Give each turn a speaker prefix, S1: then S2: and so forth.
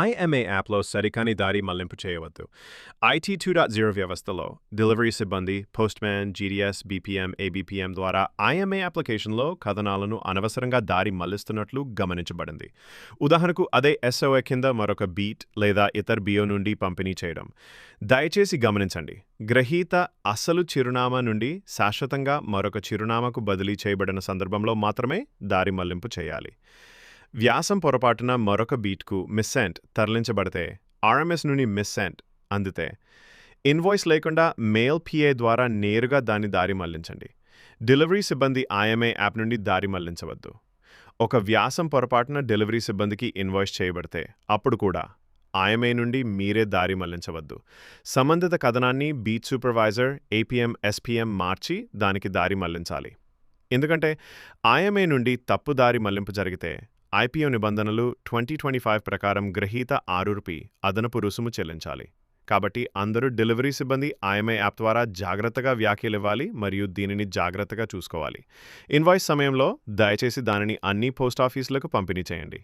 S1: IMA యాప్లో సరికాని దారి మళ్ళింపు చేయవద్దు. ఐటీ టూ డాట్ జీరో వ్యవస్థలో డెలివరీ సిబ్బంది పోస్ట్మ్యాన్ జీడీఎస్ బీపీఎం ఏబీపీఎం ద్వారా ఐఎంఏ అప్లికేషన్లో కథనాలను అనవసరంగా దారి మళ్ళిస్తున్నట్లు గమనించబడింది. ఉదాహరణకు అదే ఎస్ఓఏ కింద మరొక బీట్ లేదా ఇతర బియో నుండి పంపిణీ చేయడం. దయచేసి గమనించండి. గ్రహీత అసలు చిరునామా నుండి శాశ్వతంగా మరొక చిరునామాకు బదిలీ చేయబడిన సందర్భంలో మాత్రమే దారి మళ్ళింపు చేయాలి. వ్యాసం పొరపాటున మరొక బీట్కు మిస్సెంట్ తరలించబడితే ఆర్ఎంఎస్ నుండి మిస్సెంట్ అందితే. ఇన్వాయిస్ లేకుండా మెయిల్ పిఏ ద్వారా నేరుగా దాన్ని దారి మళ్ళించండి. డెలివరీ సిబ్బంది ఐఎంఏ యాప్ నుండి దారి మళ్ళించవద్దు. ఒక వ్యాసం పొరపాటున డెలివరీ సిబ్బందికి ఇన్వాయిస్ చేయబడితే అప్పుడు కూడా ఐఎంఏ నుండి మీరే దారి మళ్ళించవద్దు. సంబంధిత కథనాన్ని బీట్ సూపర్వైజర్ ఏపీఎం ఎస్పీఎం మార్చి దానికి దారి మళ్ళించాలి. ఎందుకంటే ఐఎంఏ నుండి తప్పు దారి మళ్ళింపు జరిగితే ఐపీఓ నిబంధనలు ట్వంటీ ట్వంటీ ఫైవ్ ప్రకారం గ్రహీత ఆరు రూపీ అదనపు రుసుము చెల్లించాలి. కాబట్టి అందరూ డెలివరీ సిబ్బంది ఐఎంఐ యాప్ ద్వారా జాగ్రత్తగా వ్యాఖ్యలు ఇవ్వాలి మరియు దీనిని జాగ్రత్తగా చూసుకోవాలి. ఇన్వాయిస్ సమయంలో దయచేసి దానిని అన్ని పోస్ట్ ఆఫీసులకు పంపిణీ చేయండి.